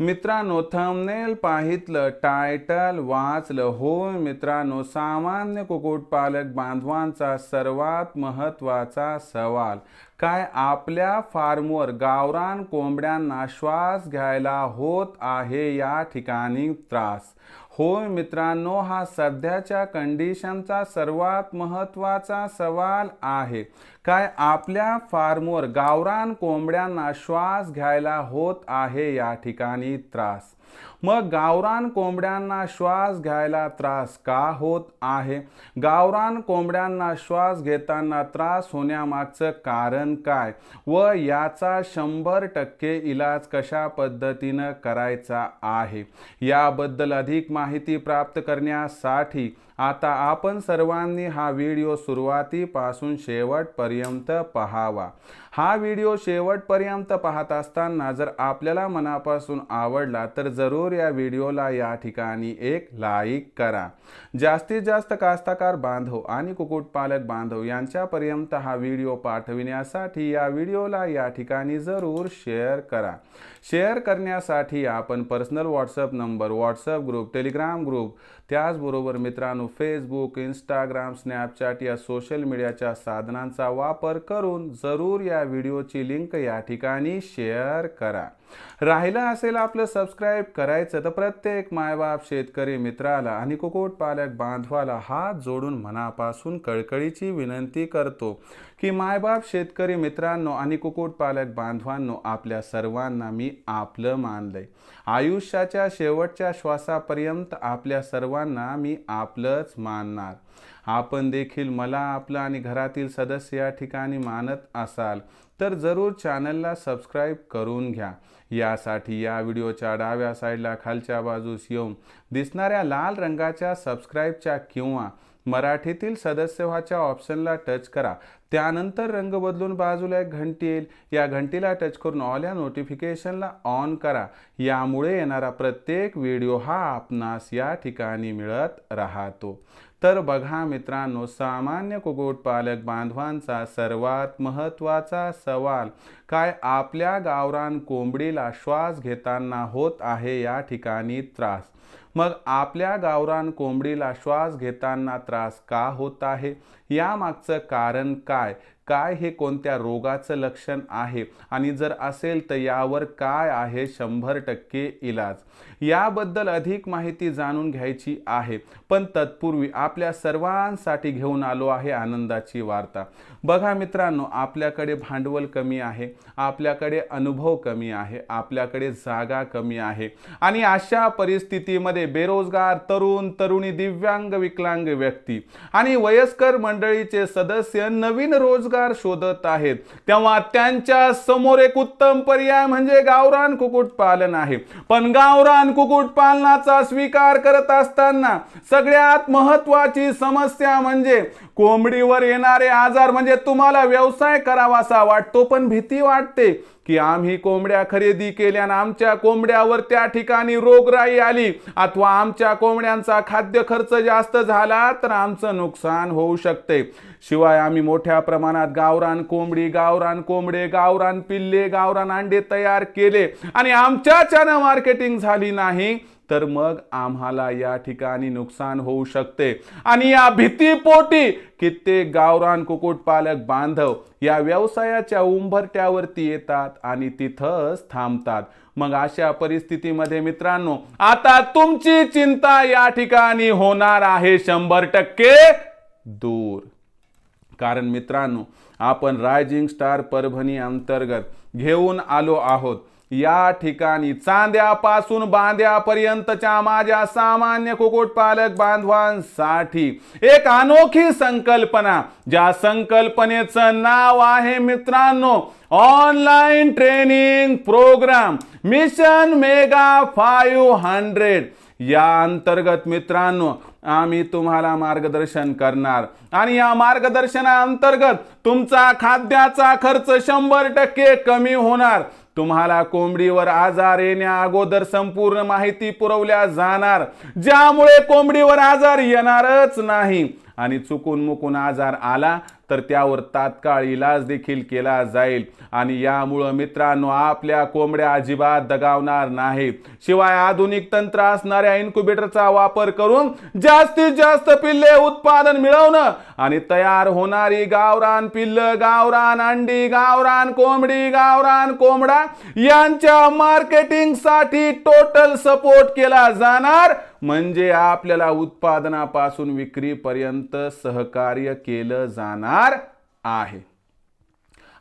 मित्रांनो thumbnail पाहितलं title वाचलं. होय मित्रांनो सामान्य कुक्कुटपालक बांधवांचा सर्वात महत्त्वाचा सवाल काय आपल्या फार्मवर गावरान कोंबड्यांना श्वास घ्यायला होत आहे या ठिकाणी त्रास? होय मित्रांनो हा सध्याच्या कंडिशनचा सर्वात महत्त्वाचा सवाल आहे. काय आपल्या फार्मवर गावरान कोंबड्यांना श्वास घ्यायला होत आहे या ठिकाणी त्रास? मग गावरान कोंबड्यांना श्वास घ्यायला त्रास का होत आहे? गावरान कोंबड्यांना श्वास घेताना त्रास होण्यामागचं कारण काय? व याचा शंभर टक्के इलाज कशा पद्धतीनं करायचा आहे? याबद्दल अधिक माहिती प्राप्त करण्यासाठी आता आपण सर्वांनी हा व्हिडिओ सुरुवातीपासून शेवटपर्यंत पहावा. हा व्हिडिओ शेवटपर्यंत पाहत असताना जर आपल्याला मनापासून आवडला तर जरूर या व्हिडिओला या ठिकाणी एक लाईक करा. जास्तीत जास्त कास्तकार बांधव आणि कुक्कुटपालक बांधव यांच्यापर्यंत हा व्हिडिओ पाठविण्यासाठी या व्हिडिओला या ठिकाणी जरूर शेअर करा. शेअर करण्यासाठी आपण personal WhatsApp number WhatsApp group Telegram group त्याचबरोबर मित्रांनो फेसबुक इंस्टाग्राम स्नॅपचॅट या सोशल मीडियाच्या साधनांचा वापर करून जरूर या व्हिडिओची लिंक या ठिकाणी शेअर करा. राहिलं असेल आपलं सबस्क्राईब करायचं तर प्रत्येक मायबाप शेतकरी मित्राला आणि कुक्कुटपालक बांधवाला हात जोडून मनापासून कळकळीची विनंती करतो की मायबाप शेतकरी मित्रांनो आणि कुक्कुटपालक बांधवांनो आपल्या सर्वांना मी आपलं मानलंय. आयुष्याच्या शेवटच्या श्वासापर्यंत आपल्या सर्वांना मी आपलंच मानणार. आपण देखील मला आपलं आणि घरातील सदस्य या ठिकाणी मानत असाल. तर जरूर चॅनलला सबस्क्राईब करून घ्या. यासाठी या व्हिडिओच्या डाव्या साईडला खालच्या बाजूस येऊन दिसणाऱ्या लाल रंगाच्या सबस्क्राईबच्या किंवा मराठीतील सदस्य व्हाच्या ऑप्शनला टच करा. त्यानंतर रंग बदलून बाजूला एक घंटी येईल. या घंटीला टच करून ऑल या नोटिफिकेशनला ऑन करा. यामुळे येणारा प्रत्येक व्हिडिओ हा आपणास या ठिकाणी मिळत राहतो. तर बघा मित्रांनो सामान्य कुक्कुटपालक बांधवांचा सर्वात महत्त्वाचा सवाल काय आपल्या गावरान कोंबडीला श्वास घेताना होत आहे या ठिकाणी त्रास? मग आपल्या गावरान कोंबडीला श्वास घेताना त्रास का होत आहे? यामागचं कारण काय? काय हे कोणत्या रोगाचं लक्षण आहे? आणि जर असेल तर यावर काय आहे शंभर टक्के इलाज? याबद्दल अधिक माहिती जाणून घ्यायची आहे. पण तत्पूर्वी आपल्या सर्वांसाठी घेऊन आलो आहे आनंदाची वार्ता. बघा मित्रांनो आपल्याकडे भांडवल कमी आहे आपल्याकडे अनुभव कमी आहे आपल्याकडे जागा कमी आहे. आणि अशा परिस्थितीमध्ये बेरोजगार तरुण तरुणी दिव्यांग विकलांग व्यक्ती आणि वयस्कर मंडळीचे सदस्य नवीन रोजगार शोधत आहेत. तेव्हा त्यांच्यासमोर एक उत्तम पर्याय म्हणजे गावरान कुक्कुटपालन आहे. पण गावरान कुक्कुटपालनाचा स्वीकार करत असताना सगळ्यात महत्वाची समस्या म्हणजे कोंबडीवर येणारे आजार म्हणजे तुम्हाला व्यवसाय करावासा वाटतो पण भीती वाटते की आम्ही कोंबड्या खरेदी केल्यानं आमच्या कोंबड्यावर त्या ठिकाणी रोगराई आली. अथवा आमच्या कोंबड्यांचा खाद्य खर्च जास्त झाला तर आमचं नुकसान होऊ शकते. शिवाय आम्ही मोठ्या प्रमाणात गावरान कोंबडी गावरान कोंबडे गावरान पिल्ले गावरान अंडे तयार केले आणि आमच्याच्यानं मार्केटिंग झाली नाही. तर मग आम्हाला या ठिकाणी नुकसान होऊ शकते. आणि या भीतीपोटी कित्येक गावरान कुक्कुटपालक बांधव या व्यवसायाच्या उंबरट्यावरती येतात आणि तिथंच थांबतात. मग अशा परिस्थितीमध्ये मित्रांनो आता तुमची चिंता या ठिकाणी होणार आहे शंभर टक्के दूर. कारण मित्रांनो आपण रायझिंग स्टार परभणी अंतर्गत घेऊन आलो आहोत. या ठिकाणी चांद्यापासून बांद्यापर्यंतच्या माझ्या सामान्य कुक्कुटपालक बांधवांसाठी एक अनोखी संकल्पना ज्या संकल्पनेचं नाव आहे मित्रांनो online training program mission mega five hundred. या अंतर्गत मित्रांनो आम्ही तुम्हाला मार्गदर्शन करणार. आणि या मार्गदर्शनाअंतर्गत तुमचा खाद्याचा खर्च शंभर टक्के कमी होणार. तुम्हाला कोंबडीवर आजार येण्या अगोदर संपूर्ण माहिती पुरवल्या जाणार ज्यामुळे कोंबडीवर आजार येणारच नाही. आणि चुकून मुकून आजार आला तर त्यावर तात्काळ इलाज देखील केला जाईल. आणि यामुळं मित्रांनो आपल्या कोंबड्या अजिबात दगावणार नाही. शिवाय आधुनिक तंत्र असणाऱ्या इन्क्युबेटरचा वापर करून जास्तीत जास्त पिल्ले उत्पादन मिळवणं आणि तयार होणारी गावरान पिल्ल गावरान अंडी गावरान कोंबडी गावरान कोंबडा यांच्या मार्केटिंगसाठी टोटल सपोर्ट केला जाणार. म्हणजे आपल्याला उत्पादनापासून विक्रीपर्यंत सहकार्य केलं जाणार आहे.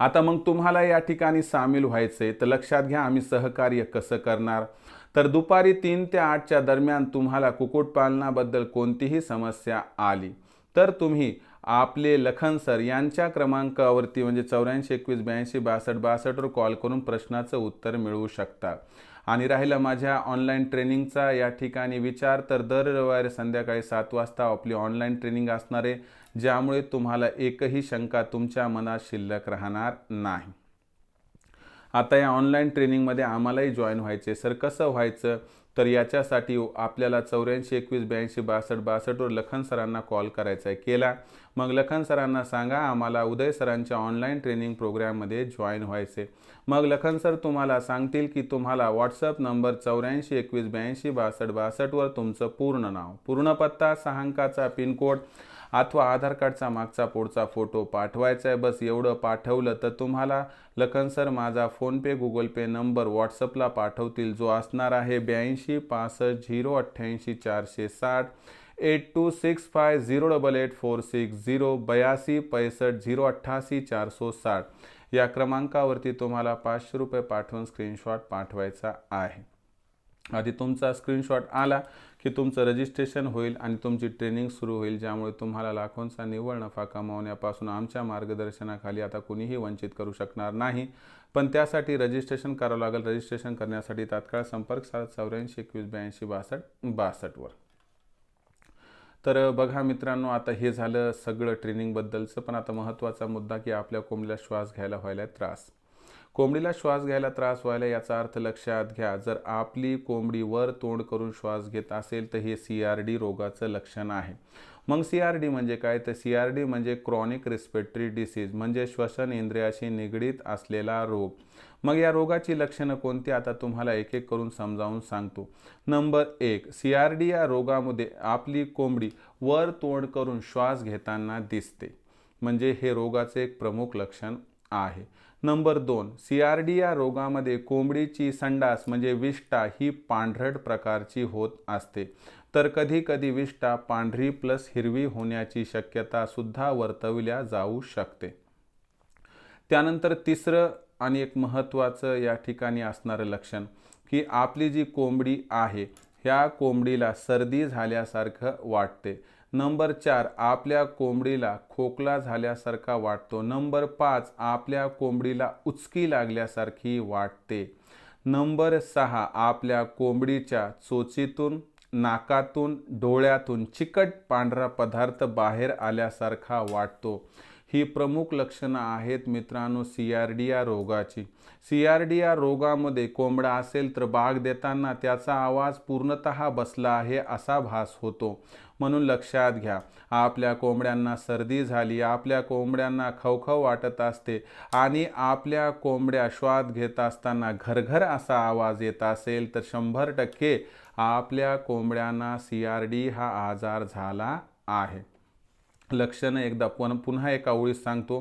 आता मग तुम्हाला या ठिकाणी सामील व्हायचंय. तर लक्षात घ्या आम्ही सहकार्य कसं करणार? तर दुपारी तीन ते आठच्या दरम्यान तुम्हाला कुक्कुटपालनाबद्दल कोणतीही समस्या आली तर तुम्ही आपले लखन सर यांच्या क्रमांकावरती म्हणजे चौऱ्याऐंशी एकवीस ब्याऐंशी बासष्ट बासष्टवर कॉल करून प्रश्नाचं उत्तर मिळवू शकता. आणि राहिला माझ्या ऑनलाईन ट्रेनिंगचा या ठिकाणी विचार तर दर रविवारी संध्याकाळी सात वाजता आपली ऑनलाईन ट्रेनिंग असणार आहे ज्यामुळे तुम्हाला एकही शंका तुमच्या मनात शिल्लक राहणार नाही. आता या ऑनलाईन ट्रेनिंगमध्ये आम्हालाही जॉईन व्हायचे सर कसं व्हायचं? तर याच्यासाठी आपल्याला चौऱ्याऐंशी एकवीस ब्याऐंशी बासष्ट बासष्टवर लखन सरांना कॉल करायचा आहे. केला. मग लखन सरांना सांगा आम्हाला उदय सरांच्या ऑनलाईन ट्रेनिंग प्रोग्राममध्ये जॉईन व्हायचे मग लखन सर तुम्हाला सांगतील की तुम्हाला व्हॉट्सअप नंबर चौऱ्याऐंशी एकवीस ब्याऐंशी बासष्ट बासष्टवर तुमचं पूर्ण नाव पूर्ण पत्ता सहा अंकाचा पिनकोड अथवा आधार कार्डचा मागचा पुढचा फोटो पाठवायचा आहे बस एवढं पाठवलं तर तुम्हाला लखन सर माझा फोनपे गुगल पे नंबर व्हॉट्सअपला पाठवतील. जो असणार आहे ब्याऐंशी पासष्ट झिरो अठ्ठ्याऐंशी चारशे साठ eight two six five zero double eight four six zero बयासी पैसष्ट झिरो अठ्ठासी चारसो साठ. या क्रमांकावरती तुम्हाला पाचशे रुपये पाठवून स्क्रीनशॉट पाठवायचा आहे. आधी तुमचा स्क्रीनशॉट आला. की तुमचं रजिस्ट्रेशन होईल आणि तुमची ट्रेनिंग सुरू होईल ज्यामुळे तुम्हाला लाखोंचा निव्वळ नफा कमावण्यापासून आमच्या मार्गदर्शनाखाली आता कुणीही वंचित करू शकणार नाही. पण त्यासाठी रजिस्ट्रेशन करावं लागेल. रजिस्ट्रेशन करण्यासाठी तात्काळ संपर्क सात चौऱ्याऐंशी एकवीस ब्याऐंशी बासष्ट बासष्टवर तर बघा मित्रांनो आता हे झालं सगळं ट्रेनिंगबद्दलचं पण आता महत्त्वाचा मुद्दा की आपल्या कोंबडीला श्वास घ्यायला व्हायला त्रास. कोंबडीला श्वास घ्यायला त्रास व्हायला याचा अर्थ लक्षात घ्या. जर आपली कोंबडी वर तोंड करून श्वास घेत असेल तर हे सी आर डी रोगाचं लक्षण आहे. मग सी आर डी म्हणजे काय? तर सी आर डी म्हणजे क्रॉनिक रिस्पेटरी डिसीज म्हणजे श्वसन इंद्रियाशी निगडीत असलेला रोग. मग या रोगाची लक्षणं कोणती? आता तुम्हाला एक एक करून समजावून सांगतो. नंबर एक सी आर डी या रोगामध्ये आपली कोंबडी वर तोंड करून श्वास घेताना दिसते. म्हणजे हे रोगाचे एक प्रमुख लक्षण आहे. नंबर दोन सी आर डी या रोगामध्ये कोंबडीची संडास म्हणजे विष्टा ही पांढरट प्रकारची होत असते. तर कधी कधी विष्टा पांढरी प्लस हिरवी होण्याची शक्यता सुद्धा वर्तवल्या जाऊ शकते. त्यानंतर तिसरं आणि एक महत्त्वाचं या ठिकाणी असणारं लक्षण की आपली जी कोंबडी आहे ह्या कोंबडीला सर्दी झाल्यासारखं वाटते. नंबर चार आपल्या कोंबडीला खोकला झाल्यासारखा वाटतो. नंबर पाच आपल्या कोंबडीला उचकी लागल्यासारखी वाटते. नंबर सहा आपल्या कोंबडीच्या चोचीतून नाकातून डोळ्यातून चिकट पांढरा पदार्थ बाहेर आल्यासारखा वाटतो. ही प्रमुख लक्षणं आहेत मित्रांनो सियार्डिया रोगाची. सियार्डिया रोगामध्ये कोंबडा असेल तर बाग देताना त्याचा आवाज पूर्णतः बसला आहे असा भास होतो. म्हणून लक्षात घ्या. आपल्या कोंबड्यांना सर्दी झाली आपल्या कोंबड्यांना खवखव वाटत असते आणि आपल्या कोंबड्या श्वास घेत असताना घरघर असा आवाज येत असेल तर शंभर टक्के आपल्या कोंबड्यांना सी आर डी हा आजार झाला आहे. लक्षणं एकदा पुन पुन्हा एका ओळीत सांगतो.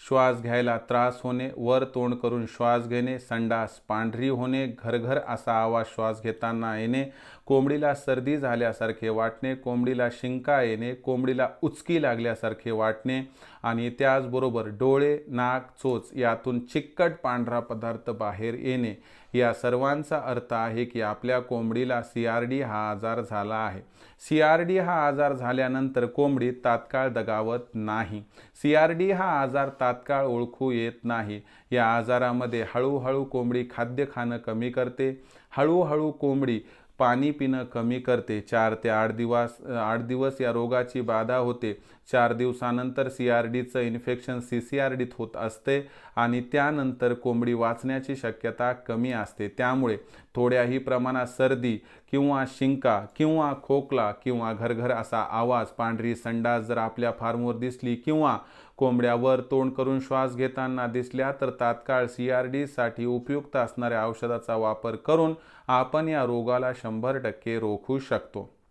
श्वास घ्यायला त्रास होणे वर तोंड करून श्वास घेणे संडास पांढरी होणे घरघर असा आवाज श्वास घेताना येणे कोंबडीला सर्दी झाल्यासारखे वाटणे कोंबडीला शिंका येणे कोंबडीला उचकी लागल्यासारखे वाटणे आणि त्याचबरोबर डोळे नाक चोच यातून चिकट पांढरा पदार्थ बाहेर येणे या सर्वांचा अर्थ आहे की आपल्या कोंबडीला सी आर डी हा आजार झाला आहे. सी आर डी हा आजार झाल्यानंतर कोंबडी तात्काळ दगावत नाही. सी आर डी हा आजार तात्काळ ओळखू येत नाही. या आजारामध्ये हळूहळू कोंबडी खाद्य खाणं कमी करते. हळूहळू कोंबडी पाणी पिणं कमी करते. चार ते आठ दिवस आठ दिवस या रोगाची बाधा होते. चार दिवसानंतर सी आर डीचं इन्फेक्शन सी सी आर डीत होत असते आणि त्यानंतर कोंबडी वाचण्याची शक्यता कमी असते. त्यामुळे थोड्याही प्रमाणात सर्दी किंवा शिंका किंवा खोकला किंवा घरघर असा आवाज पांढरी संडास जर आपल्या फार्मवर दिसली किंवा कोंबड्यावर तोंड करून श्वास घेताना दिसल्या तर तात्काळ सी आर डीसाठी उपयुक्त असणाऱ्या औषधाचा वापर करून आपण या रोगाला शंभर टक्के रोखू शकतो.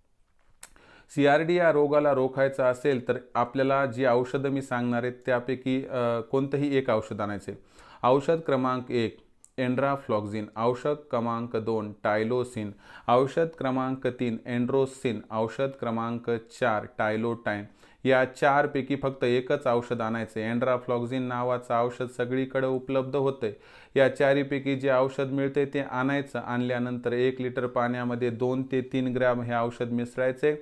सी आर डी या रोगाला रोखायचा असेल तर आपल्याला जी औषधं मी सांगणार आहेत त्यापैकी कोणतंही एक औषध आणायचे औषध क्रमांक एक एन्ड्राफ्लॉक्झिन औषध क्रमांक दोन टायलोसिन. औषध क्रमांक तीन एन्ड्रोसिन औषध क्रमांक चार टायलोटाईन. या चारपैकी फक्त एकच औषध आणायचे एन्ड्राफ्लॉक्झिन नावाचं औषध सगळीकडे उपलब्ध होते या चारीपैकी जे औषध मिळते ते आणायचं. आणल्यानंतर एक लिटर पाण्यामध्ये दोन ते तीन ग्रॅम हे औषध मिसळायचे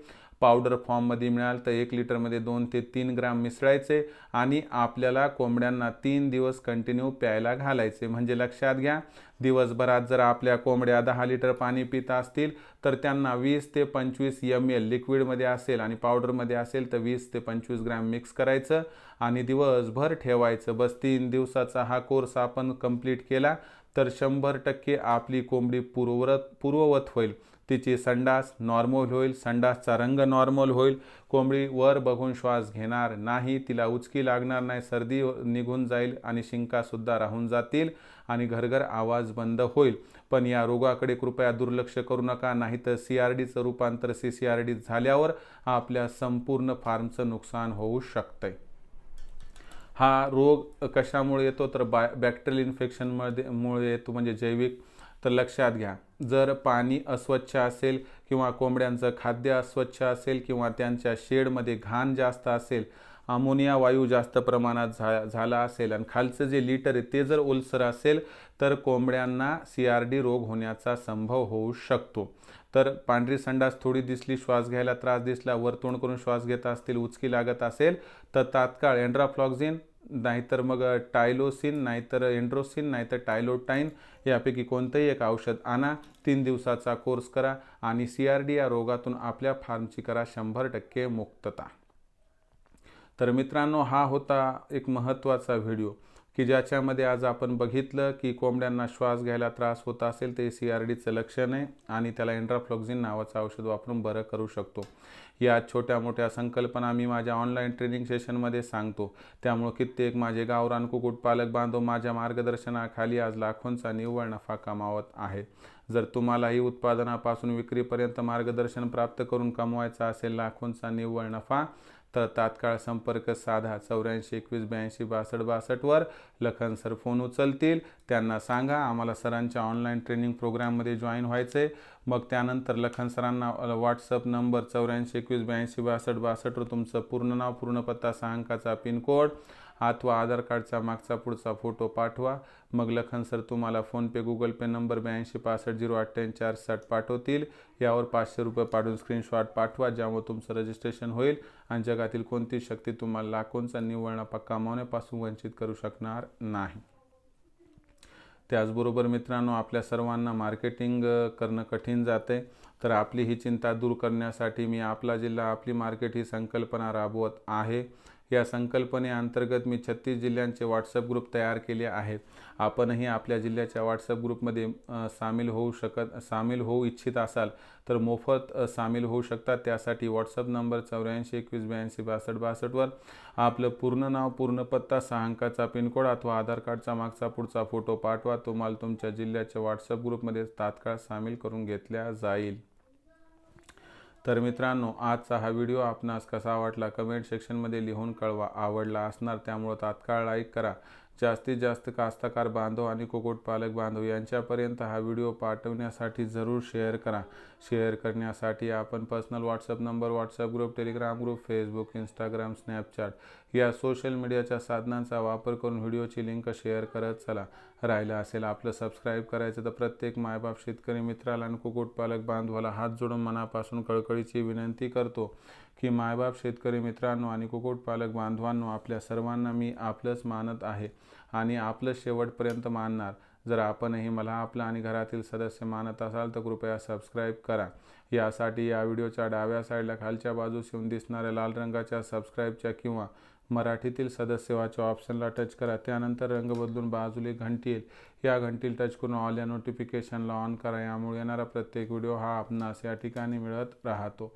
पावडर फॉर्ममध्ये मिळाल तर एक लिटरमध्ये दोन ते तीन ग्राम मिसळायचे आणि आपल्याला कोंबड्यांना तीन दिवस कंटिन्यू प्यायला घालायचे. म्हणजे लक्षात घ्या दिवसभरात जर आपल्या कोंबड्या दहा लिटर पाणी पित असतील तर त्यांना वीस ते पंचवीस एम एल लिक्विडमध्ये असेल आणि पावडरमध्ये असेल तर वीस ते पंचवीस ग्रॅम मिक्स करायचं आणि दिवसभर ठेवायचं. बस तीन दिवसाचा हा कोर्स आपण कंप्लीट केला तर शंभर टक्के आपली कोंबडी पूर्ववत पूर्ववत होईल. तिची संडास नॉर्मल होईल संडासचा रंग नॉर्मल होईल. कोंबडी वर बघून श्वास घेणार नाही तिला उचकी लागणार नाही सर्दी निघून जाईल आणि शिंकासुद्धा राहून जातील आणि घरघर आवाज बंद होईल. पण या रोगाकडे कृपया दुर्लक्ष करू नका नाहीतर सी आर डीचं रूपांतर सी सी आर डी झाल्यावर आपल्या संपूर्ण फार्मचं नुकसान होऊ शकतंय. हा रोग कशामुळे येतो? तर बॅ बॅक्टेरियल इन्फेक्शनमध्ये मुळे येतो. म्हणजे जैविक तर लक्षात घ्या जर पाणी अस्वच्छ असेल किंवा कोंबड्यांचं खाद्य अस्वच्छ असेल किंवा त्यांच्या शेडमध्ये घाण जास्त असेल अमोनिया वायू जास्त प्रमाणात झा झाला असेल आणि खालचं जे लिटर आहे ते जर ओलसर असेल तर कोंबड्यांना सी आर डी रोग होण्याचा संभव होऊ शकतो. तर पांढरी संडास थोडी दिसली श्वास घ्यायला त्रास दिसला वरतोंड करून श्वास घेत असतील उचकी लागत असेल तर तात्काळ एन्ड्राफ्लॉक्झिन नाहीतर मग टायलोसिन नाहीतर एन्ड्रोसिन नाहीतर टायलोटाईन यापैकी कोणतंही एक औषध आणा तीन दिवसाचा कोर्स करा आणि सी आर डी या रोगातून आपल्या फार्मची करा शंभर टक्के मुक्तता. तर मित्रांनो हा होता एक महत्त्वाचा व्हिडिओ. की ज्याच्यामध्ये आज आपण बघितलं की कोंबड्यांना श्वास घ्यायला त्रास होत असेल ते सी आर डीचं लक्षण आहे आणि त्याला एन्ड्राफ्लॉक्झिन नावाचं औषध वापरून बरं करू शकतो. या छोट्या मोठ्या संकल्पना मी माझ्या ऑनलाईन ट्रेनिंग सेशनमध्ये सांगतो. त्यामुळं कित्येक माझे गावरान कुक्कुटपालक बांधव माझ्या मार्गदर्शनाखाली आज लाखोंचा निव्वळ नफा कमावत आहे. जर तुम्हालाही उत्पादनापासून विक्रीपर्यंत मार्गदर्शन प्राप्त करून कमवायचा असेल लाखोंचा निव्वळ नफा तर तात्काळ संपर्क साधा. चौऱ्याऐंशी एकवीस ब्याऐंशी बासष्ट बासष्टवर लखन सर फोन उचलतील. त्यांना सांगा आम्हाला सरांच्या ऑनलाईन ट्रेनिंग प्रोग्राममध्ये जॉईन व्हायचं आहे मग त्यानंतर लखन सरांना व्हॉट्सअप नंबर चौऱ्याऐंशी एकवीस ब्याऐंशी बासष्ट बासष्टवर तुमचं पूर्ण नाव पूर्ण पत्ता सहा अंकाचा पिनकोड अथवा आधार कार्डचा मागचा पुढचा फोटो पाठवा. मग लखन सर तुम्हाला फोनपे गुगल पे नंबर ब्याऐंशी पासष्ट झिरो अठ्ठ्याऐंशी चार साठ पाठवतील. यावर पाचशे रुपये पाठवून स्क्रीनशॉट पाठवा ज्यामुळे तुमचं रजिस्ट्रेशन होईल आणि जगातील कोणती शक्ती तुम्हाला लाखोंचा निव्वळ नफा कमावण्यापासून वंचित करू शकणार नाही. त्याचबरोबर मित्रांनो आपल्या सर्वांना मार्केटिंग करणं कठीण जाते. तर आपली ही चिंता दूर करण्यासाठी मी आपला जिल्हा आपली मार्केट ही संकल्पना राबवत आहे. या संकल्पनेअंतर्गत मी छत्तीस जिल्ह्यांचे व्हॉट्सअप ग्रुप तयार केले आहेत आपणही आपल्या जिल्ह्याच्या व्हॉट्सअप ग्रुपमध्ये सामील होऊ शकत सामील होऊ इच्छित असाल तर मोफत सामील होऊ शकतात. त्यासाठी व्हॉट्सअप नंबर चौऱ्याऐंशी एकवीस ब्याऐंशी बासष्ट बासष्टवर आपलं पूर्ण नाव पूर्ण पत्ता सहा अंकाचा पिनकोड अथवा आधार कार्डचा मागचा पुढचा फोटो पाठवा. तुम्हाला तुमच्या जिल्ह्याच्या व्हॉट्सअप ग्रुपमध्ये तात्काळ सामील करून घेतल्या जाईल. तर मित्रांनो आजचा हा व्हिडिओ आपणास कसा वाटला कमेंट सेक्शनमध्ये लिहून कळवा. आवडला असणार त्यामुळं तात्काळ लाईक करा. जास्तीत जास्त कास्तकार बांधव आणि कुक्कुटपालक बांधव यांच्यापर्यंत हा व्हिडिओ पाठवण्यासाठी जरूर शेअर करा. शेअर करण्यासाठी आपण personal WhatsApp number WhatsApp group Telegram group Facebook Instagram Snapchat या सोशल मीडियाच्या साधनांचा वापर करून व्हिडिओची लिंक शेअर करत चला. राहिलं असेल आपलं सबस्क्राईब करायचं तर प्रत्येक मायबाप शेतकरी मित्राला आणि कुक्कुटपालक बांधवाला हात जोडून मनापासून कळकळीची विनंती करतो की मायबाप शेतकरी मित्रांनो आणि कुक्कुटपालक बांधवांनो आपल्या सर्वांना मी आपलंच मानत आहे. आणि आपलं शेवटपर्यंत मानणार. जर आपणही मला आपला आणि घरातील सदस्य मानत असाल तर कृपया सबस्क्राईब करा. यासाठी या व्हिडिओच्या डाव्या साईडला खालच्या बाजूस येऊन दिसणाऱ्या लाल रंगाच्या सबस्क्राईबच्या किंवा मराठीतील सदस्यवाच्या ऑप्शनला टच करा. त्यानंतर रंग बदलून बाजूला घंटी येईल. या घंटीला टच करून ऑल या नोटिफिकेशनला ऑन करा. यामुळे येणारा प्रत्येक व्हिडिओ हा आपणास या ठिकाणी मिळत राहतो.